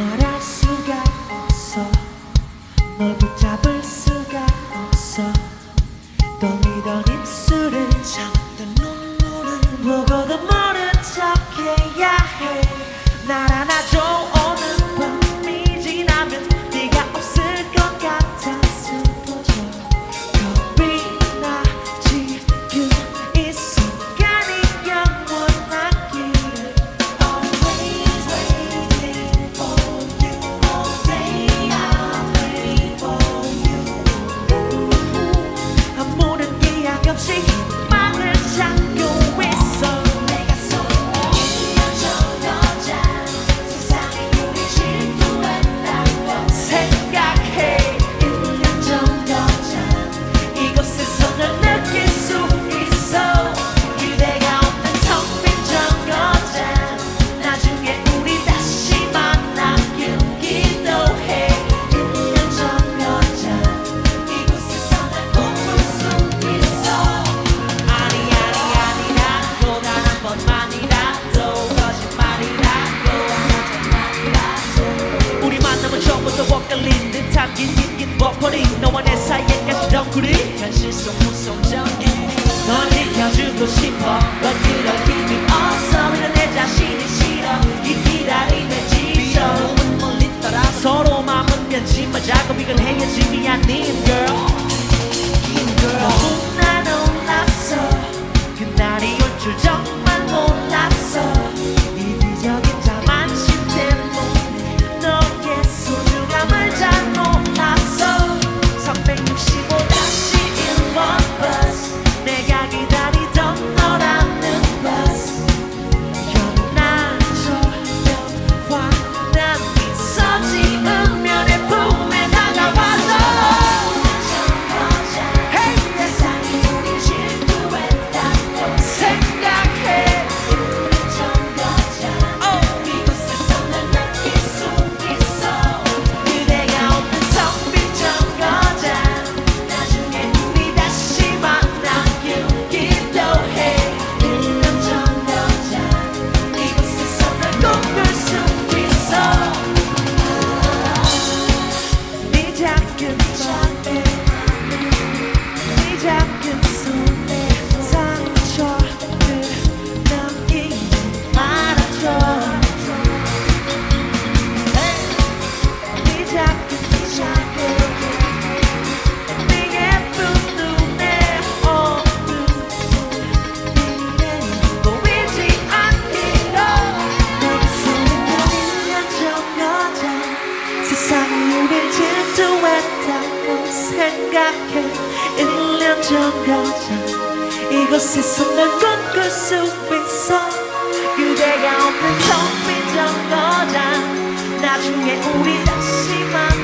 말할 수가 없어. 널 붙잡을 수가 없어. 또 믿던 입술을 참아. 우리 현실 속 무성장에 널 이겨주고 싶어. 널 끌어끼니 기억해 1년 전 같아 이곳에서 난 꿈꿀 수 있어. 그대가 없는 텅빈 정거장. 나중에 우리 다시 만나.